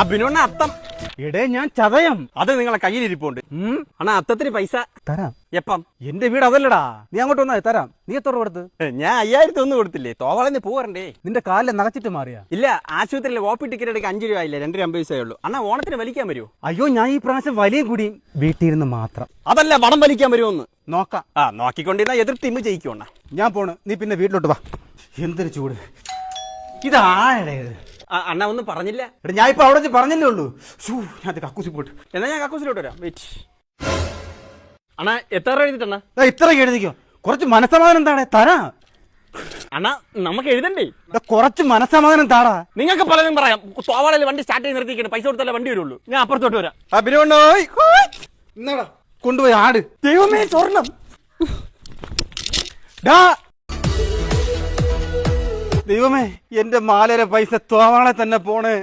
അഭിനോണ്ണ അത്തം എടേ ഞാൻ ചതയം. അത് നിങ്ങളെ കയ്യിലിരിപ്പുണ്ട്. ഉം, അണ്ണാ അത്തത്തിന് പൈസ. തരാം. എപ്പം? എന്റെ വീട് അതല്ലടാ. നീ അങ്ങോട്ട് വന്നാ തരാം. നീ എത്ര കൊടുത്ത്? ഞാൻ അയ്യായിരത്തി ഒന്ന് കൊടുത്തില്ലേ? തോവളന്ന് പോവരണ്ടേ? നിന്റെ കാലിൽ നകച്ചിട്ട് മാറിയാ. ഇല്ല ആശുപത്രിയിലെ ഓപ്പി ടിക്കറ്റ് എടുക്കാൻ അഞ്ചു രൂപ ഇല്ല രണ്ടര അമ്പത് പൈസയേ ഉള്ളൂ. അണ്ണാ ഓണത്തിന് വലിക്കാൻ വരുമോ അയ്യോ ഞാൻ ഈ പ്രാവശ്യം വലിയ കൂടി വീട്ടിലിരുന്ന് മാത്രം. അതല്ല വടം വലിക്കാൻ വരുമോന്ന് നോക്കാം. ആ നോക്കിക്കൊണ്ടിരുന്ന എതിർ ടീം ജയിക്കുവണ്ണ ഞാൻ പോണ്. നീ പിന്നെ വീട്ടിലോട്ട് വാ. എന്തൊരു ചൂട്. ഇതാഴേ ഇത്? അണ്ണ ഒന്നും പറഞ്ഞില്ല. എടാ ഞാൻ ഇപ്പൊ അവിടെ പറഞ്ഞല്ലേ ഉള്ളൂ. സൂ ഞാൻ അത് കക്കൂസി പോട്ട് എന്നാ ഞാൻ കക്കൂസിലോട്ട് വരാം. വെയിറ്റ്. അണ്ണ എത്ര രൂപ എഴുതിട്ടണ്ണ ദാ ഇത്ര എഴുതിക്കോ. കുറച്ച് മനസ്സമാധാനം താടേ തരാ. അണ്ണാ നമുക്ക് എഴുതണ്ടേ? കുറച്ച് മനസ്സമാധാനം താടാ. നിങ്ങൾക്ക് പലതും പറയാം. തോവാളയിൽ വണ്ടി സ്റ്റാർട്ട് ചെയ്ത് നിർത്തിക്കണം പൈസ കൊടുത്താലേ വണ്ടി വരുള്ളൂ. ഞാൻ അപ്പുറത്തോട്ട് വരാം. അഭിനോണ്ടോയ് എന്നാടാ കൊണ്ടുപോയി ആട്. ദൈവമേ സ്വർണം. ഡാ ദൈവമേ എന്റെ മാലയുടെ പൈസ തോവാളെ തന്നെ പോണേ.